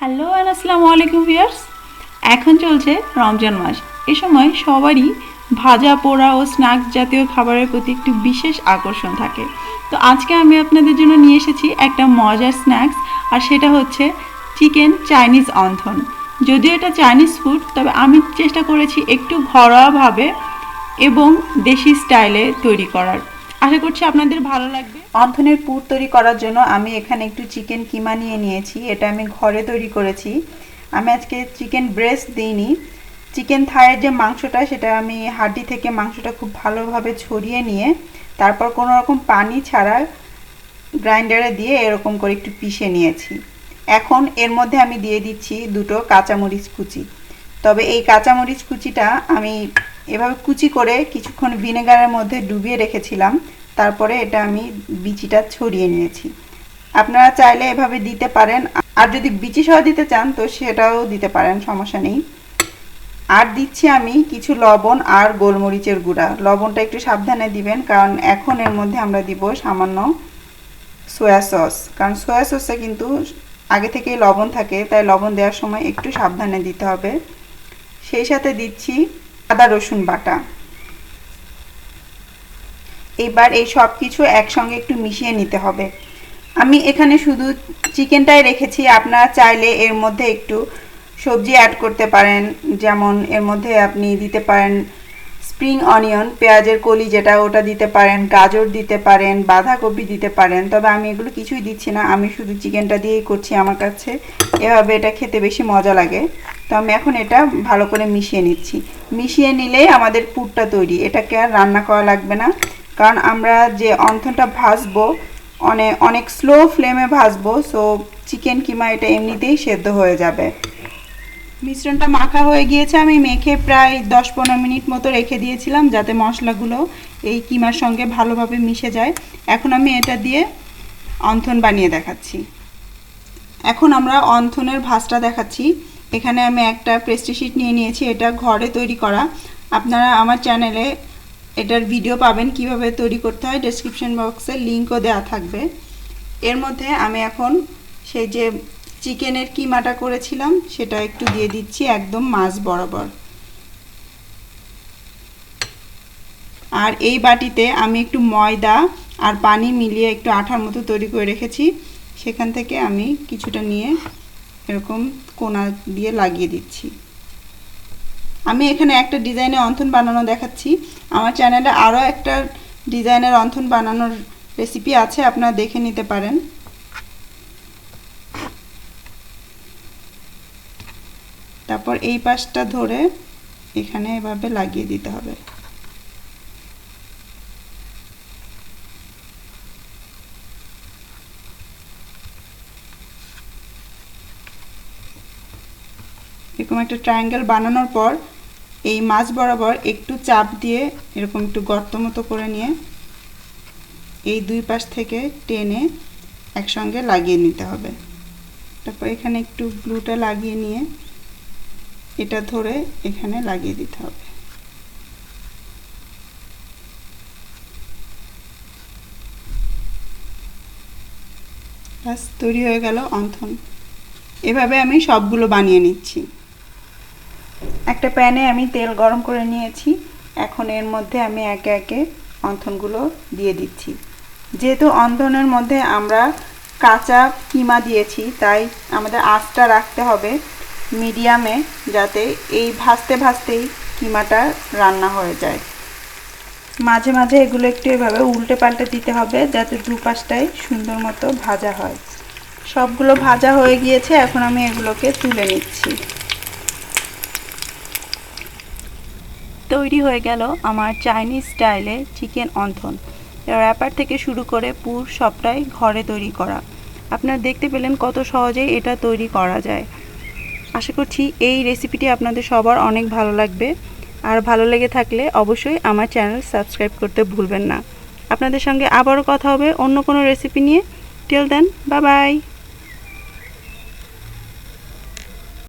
Hello and আসসালামু আলাইকুম viewers এখন চলছে রমজান মাস। এ সময় সবারই ভাজা, পোড়া ও স্ন্যাক্স জাতীয় খাবারের প্রতি একটু বিশেষ আকর্ষণ থাকে। তো আজকে আমি আপনাদের জন্য নিয়ে এসেছি একটা মজার স্ন্যাক্স আর সেটা হচ্ছে চিকেন চাইনিজ অন্থন। যদিও এটা চাইনিজ ফুড তবে আমি চেষ্টা করেছি একটু ঘরোয়াভাবে এবং দেশি স্টাইলে তৈরি করার। আশা করছি আপনাদের ভালো লাগবে। অন্থনের পুর তৈরি করার জন্য আমি এখানে একটু চিকেন কিমা নিয়ে নিয়েছি, এটা আমি ঘরে তৈরি করেছি। আমি আজকে চিকেন ব্রেস্ট দিইনি। চিকেন থায়ের যে মাংসটা, সেটা আমি হাড্ডি থেকে মাংসটা খুব ভালোভাবে ছড়িয়ে নিয়ে, তারপর কোনো রকম পানি ছাড়া গ্রাইন্ডারে দিয়ে এরকম করে একটু পিষে নিয়েছি। এখন এর মধ্যে আমি দিয়ে দিচ্ছি দুটো কাঁচামরিচ কুচি। তবে এই কাঁচামরিচ কুচিটা আমি এভাবে কুচি করে কিছুক্ষণ ভিনেগারের মধ্যে ডুবিয়ে রেখেছিলাম। তারপরে এটা আমি বিচিটা ছড়িয়ে নিয়েছি। আপনারা চাইলে এভাবে দিতে পারেন। আর যদি বিচি সহ দিতে চান, তো সেটাও দিতে পারেন, সমস্যা নেই। আর দিচ্ছি আমি কিছু লবণ আর গোলমরিচের গুঁড়া। লবণটা একটু সাবধানে দিবেন, কারণ এখন এর মধ্যে আমরা দিব সামান্য সয়া সস। কারণ সয়া সসে কিন্তু আগে থেকেই লবণ থাকে, তাই লবণ দেওয়ার সময় একটু সাবধানে দিতে হবে। সেই সাথে দিচ্ছি আদা রসুন বাটা। এবার এই সব কিছু একসঙ্গে একটু মিশিয়ে নিতে হবে। আমি এখানে শুধু চিকেনটাই রেখেছি, আপনারা চাইলে এর মধ্যে একটু সবজি অ্যাড করতে পারেন, যেমন এর মধ্যে আপনি দিতে পারেন স্প্রিং অনিয়ন পেঁয়াজের কলি যেটা, ওটা দিতে পারেন, গাজর দিতে পারেন, বাঁধাকপি দিতে পারেন, তবে আমি এগুলো কিছুই দিচ্ছি না, আমি শুধু চিকেনটা দিয়েই করছি আমার কাছে, এভাবে এটা খেতে বেশি মজা লাগে। তো আমি এখন এটা ভালো করে মিশিয়ে নিচ্ছি। মিশিয়ে নিলেই আমাদের পুরটা তৈরি, এটাকে আর রান্না করা লাগবে না। কারণ আমরা যে অন্থনটা ভাজবো অনেক অনেক স্লো ফ্লেমে ভাজবো সো চিকেন কিমা এটা এমনিতেই সেদ্ধ হয়ে যাবে। মিশ্রণটা মাখা হয়ে গিয়েছে, আমি মেখে প্রায় দশ পনেরো মিনিট মতো রেখে দিয়েছিলাম যাতে মশলাগুলো এই কিমার সঙ্গে ভালোভাবে মিশে যায়। এখন আমি এটা দিয়ে অন্থন বানিয়ে দেখাচ্ছি। এখন আমরা অন্থনের ভাজটা দেখাচ্ছি। এখানে আমি একটা প্রেস্টি শিট নিয়ে নিয়েছি, এটা ঘরে তৈরি করা। আপনারা আমার চ্যানেলে এটার ভিডিও পাবেন, কীভাবে তৈরি করতে হয় ডেসক্রিপশন বক্সে লিঙ্কও দেওয়া থাকবে। এর মধ্যে আমি এখন সেই যে চিকেনের কিমাটা করেছিলাম, সেটা একটু দিয়ে দিচ্ছি একদম মাছ বরাবর। আর এই বাটিতে আমি একটু ময়দা আর পানি মিলিয়ে একটু আঠার মতো তৈরি করে রেখেছি। সেখান থেকে আমি কিছুটা নিয়ে এরকম কোনা দিয়ে লাগিয়ে দিচ্ছি। আমি এখানে একটা ডিজাইনে অন্থন বানানো দেখাচ্ছি। আমার চ্যানেলে আরও একটা ডিজাইনের অন্থন বানানোর রেসিপি আছে, আপনারা দেখে নিতে পারেন। তারপর এই পাশটা ধরে এখানে এভাবে লাগিয়ে দিতে হবে। এরকম একটা ট্রায়াঙ্গেল বানানোর পর এই মাছ বরাবর একটু চাপ দিয়ে এরকম একটু গর্ত মতো করে নিয়ে এই দুই পাশ থেকে টেনে একসঙ্গে লাগিয়ে নিতে হবে। তারপর এখানে একটু গ্লুটা লাগিয়ে নিয়ে এটা ধরে এখানে লাগিয়ে দিতে হবে। ব্যাস, তৈরি হয়ে গেল অন্থন। এভাবে আমি সবগুলো বানিয়ে নিচ্ছি। একটা প্যানে আমি তেল গরম করে নিয়েছি। এখন এর মধ্যে আমি একে একে অন্থনগুলো দিয়ে দিচ্ছি। যেহেতু অন্থনের মধ্যে আমরা কাঁচা কিমা দিয়েছি, তাই আমাদের আঁচটা রাখতে হবে মিডিয়ামে যাতে এই ভাজতে ভাজতেই কিমাটা রান্না হয়ে যায়। মাঝে মাঝে এগুলো একটু এভাবে উল্টে পাল্টে দিতে হবে, যাতে দুপাশটাই সুন্দর মতো ভাজা হয়। সবগুলো ভাজা হয়ে গিয়েছে, এখন আমি এগুলোকে তুলে নিচ্ছি। তৈরি হয়ে গেল আমার চাইনিজ স্টাইলে চিকেন অন্থন। র্যাপার থেকে শুরু করে পুর সবটাই ঘরে তৈরি করা। আপনারা দেখতে পেলেন কত সহজেই এটা তৈরি করা যায়। আশা করছি এই রেসিপিটি আপনাদের সবার অনেক ভালো লাগবে। আর ভালো লেগে থাকলে অবশ্যই আমার চ্যানেল সাবস্ক্রাইব করতে ভুলবেন না। আপনাদের সঙ্গে আবারও কথা হবে অন্য কোনো রেসিপি নিয়ে। টিল দেন বা বাই